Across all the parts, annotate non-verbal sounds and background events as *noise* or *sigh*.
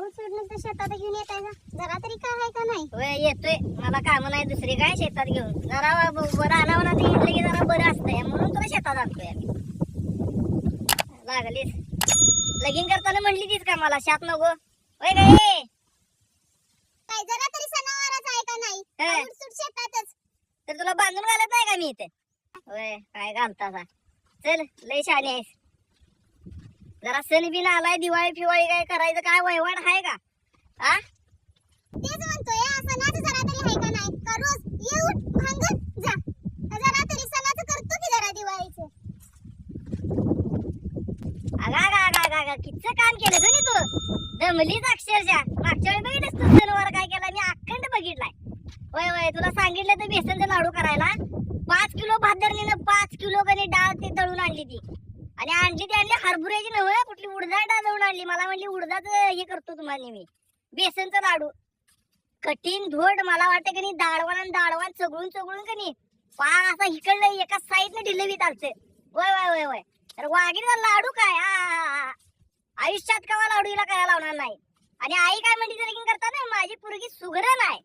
ऊस सोडून तर शेतात घेऊन येत आहे का जरा तरी काय आहे का नाही? होय येतोय. मला काम नाही दुसरी काय शेतात घेऊन? जरा ते घेतलं की जरा बरं असतंय. म्हणून तुला शेतात आणतोय. लागलीस लगीन करताना म्हणली तीच का मला? शात नको. होय काय काय जरा तरी सणावारच आहे का नाही. ऊस शेतातच. तर तुला बांधून घालत नाही का मी इथे? होय काय घालता चल लय शाणी आहेस. जरा सण बिन आलाय दिवाळी फिवाळी काय करायचं काय वहिवाट आहे का? आ? तेच म्हणतोय सणाचं जरा तरी आहे का नाही? का रोज ये उठ भांगत जा? जरा तरी सणाचं करतो की जरा दिवाळीचं. अगा गा गा गा गा किती काम केलं तू? दमलीच अक्षरशः. मागच्या वेळी बघितलंस तू सणवार काय केला? मी अखंड बघितलाय. होय होय तुला सांगितलं तर बेसनचा लाडू करायला. पाच किलो भादरणीनं पाच किलो गणी डाळ ते दळून आणली ती. आणि आणली ती आणली हरभऱ्याची नव्हे कुठली उडदाची डाळ दळून आणली. मला म्हणली उडदाच हे करतो तुम्हाला मी. बेसनचा लाडू. कठीण धोड मला वाटतं की नाही दाळवान आणि दाळवान चगळून चगळून का नाही पार असा इकडलं एका साईडनं डिलिव्हरी चालते वय वय वय वय. तर वाघीचा लाडू काय. आयुष्यात कवा लाडू हिला करायला लावणार नाही? आणि आई काय म्हणते लगीन करताना माझी पोरगी सुगरण आहे.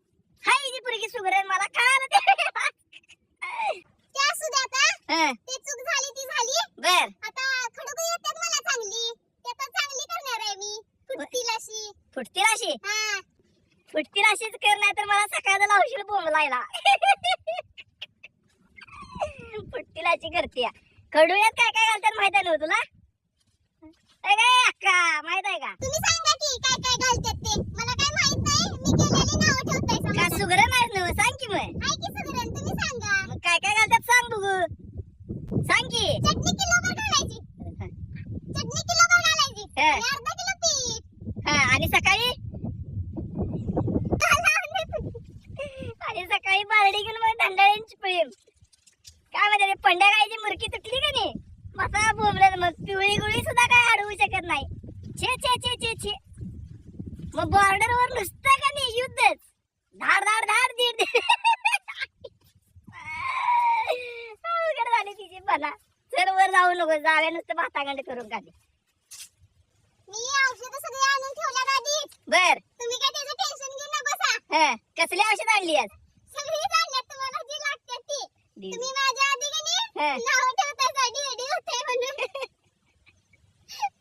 हाय हिची पोरगी सुगरण मला कळालं ते. ते आता हं, ते चूक झाली ती झाली. बर. फुटतील अशी? हा. फुटतील अशीच कर नाही तर मला सकाळचा लावशील बोंबलायला. फुटतील अशी करते. कडूयात काय काय घालतात माहीत आहे ना हो तुला? अक्का माहीत आहे का? तुम्ही सांगा की काय काय घालतात ते. मला काय माहीत नाही. मी गेलेली नाव ठेवताय का समाजात. सुगरण आहेत ना सांग की मग आहे की सुगरण तुम्ही सांगा मग काय काय घालतात सांग बघू सांग की चटणी किलो भर घालायची चटणी किलो भर घालायची हे. आणि अर्धा किलो पीठ हा आणि सकाळी? आणि सकाळी बारडी घेऊन मग दंडाळ्यांची प्रेम काय म्हणते ते पंड्या मुरकी तुटली का नाही? मसा बोबलं मग पिवळी गुळी सुद्धा काय अडवू शकत नाही. छे छे छे छे छे. मग बॉर्डर वर नुसतं का नाही युद्धच? धाड धाड धाड दीड अवघड झाली तिची मला. चल वर जाऊ नको. जावे नुसतं भातागंड करून काढले मी औषध सगळी आणून ठेवल्यात आधी बर. तुम्ही काय त्याचं टेन्शन घेऊ नकोसा हा कसली औषध आणली आज? सगळी आणल्यात तुम्हाला जी लागतात ती. दी. तुम्ही माझ्या आधी का हे. नाही नाव ठेवताय डिडी होते म्हणून. *laughs*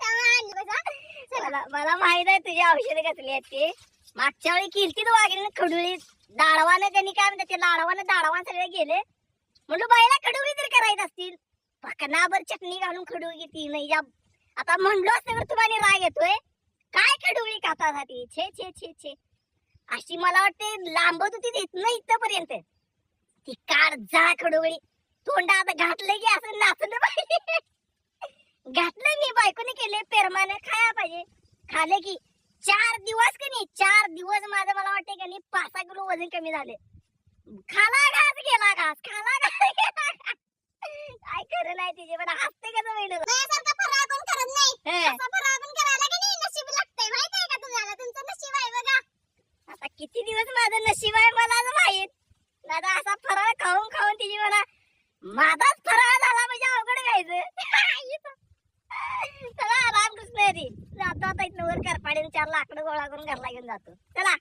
तेव्हा आणलं बसा. चला. मला मला माहीत आहे तुझी औषधे कसली आहेत ते. मागच्या वेळी केलती तू वाघिणी खडुळी. दाडवानं त्यांनी काय म्हणतात ते लाडवानं दाडवान सगळे गेले. म्हणलं बाईला खडुळी तरी करायचं असतील. पकनाभर चटणी घालून खडुळी ती नाही या आता म्हणलो असतं तर तुम्हाला राग येतोय. काय छे छे छे छे. अशी मला वाटते लांबत होती तिथनं इथपर्यंत. ती कार जा खडुळी. तोंडात घातलं की असं नाचलं पाहिजे घातलं मी बायकोने केले पेरमाने खाया पाहिजे. खाले की चार दिवस का नाही चार दिवस माझं मला वाटते का नाही पाच सहा किलो वजन कमी झाले खाला घास गेला घास खाला घास गेला काय खरं नाही तिचे पण हसते कसं वेळ दिवस माझं नशीब आहे मला माहीत. दादा असा फराळ खाऊन खाऊन तिची मला माझाच फराळ झाला म्हणजे अवघड घ्यायचं *laughs* चला रामकृष्ण हरी जातो आता इथनं वर करपाडीन चार लाकडं गोळा करून घरला घेऊन जातो. चला.